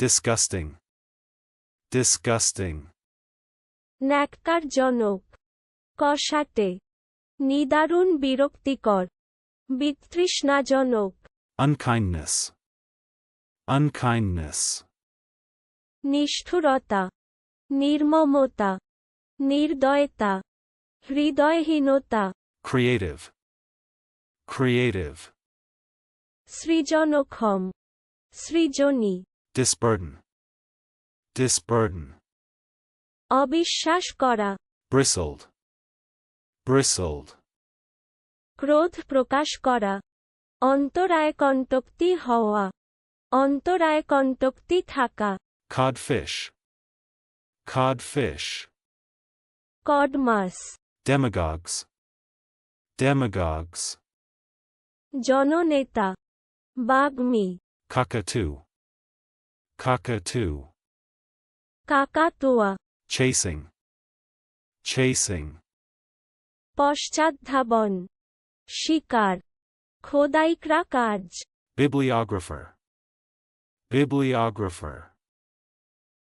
disgusting, disgusting, ন্যাক্কারজনক। কষাটে। নিদারুণ বিরক্তিকর। বিতৃষ্ণাজনক। Unkindness, unkindness, নিষ্ঠুরতা। নির্মমতা। নির্দয়তা। হৃদয়হীনতা। Creative, creative, সৃজনক্ষম। সৃজনী। Disburden, disburden, অবিশ্বাস করা bristled, bristled, ক্রোধ প্রকাশ করা অন্তরায় কণ্টক্তি হওয়া অন্তরায় কণ্টক্তি থাকা codfish, codfish, কডমাস demagogues, demagogues, জননেতা বাগ্মী cockatoo, cockatoo, কাকাতুয়া chasing, chasing, পশ্চাদ্ধাবন শিকার খোদাইকরা কাজ bibliographer, bibliographer,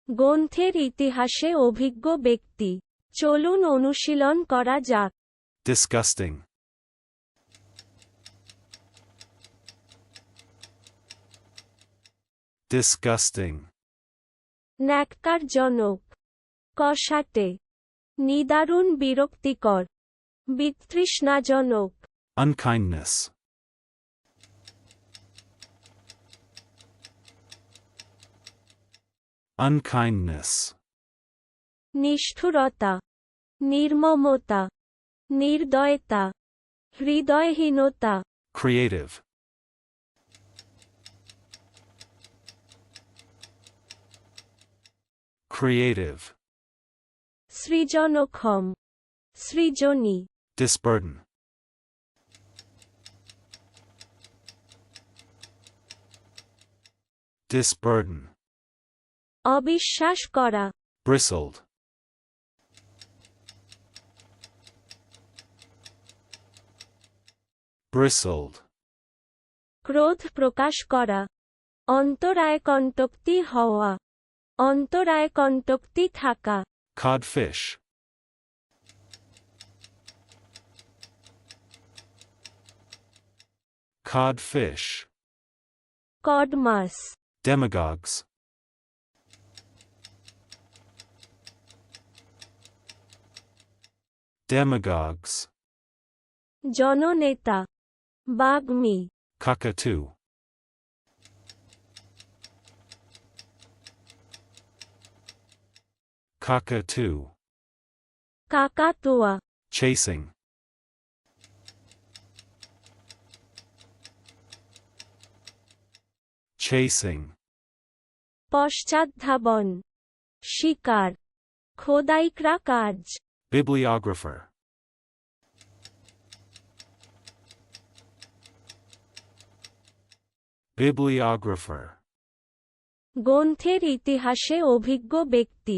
গ্রন্থের ইতিহাসে অভিজ্ঞ ব্যক্তি চলুন অনুশীলন করা যাক disgusting, disgusting, ন্যাক্কারজনক। কষাটে। নিদারুণ বিরক্তিকর। বিতৃষ্ণাজনক। Unkindness, unkindness, নিষ্ঠুরতা। নির্মমতা। নির্দয়তা। হৃদয়হীনতা। Creative, creative, সৃজনক্ষম সৃজনী disburden, disburden, অবিশ্বাস করা bristled, bristled, ক্রোধ প্রকাশ করা অন্তরায় কণ্টক্তি হওয়া অন্তরায় কণ্টক্তি থাকা codfish, codfish, কডমাস demagogues, demagogues, জননেতা বাগ্মী cockatoo, Cockatoo, কাকাতুয়া chasing, chasing, পশ্চাদ্ধাবন শিকার খোদাইকরা কাজ bibliographer, bibliographer, গ্রন্থের ইতিহাসে অভিজ্ঞ ব্যক্তি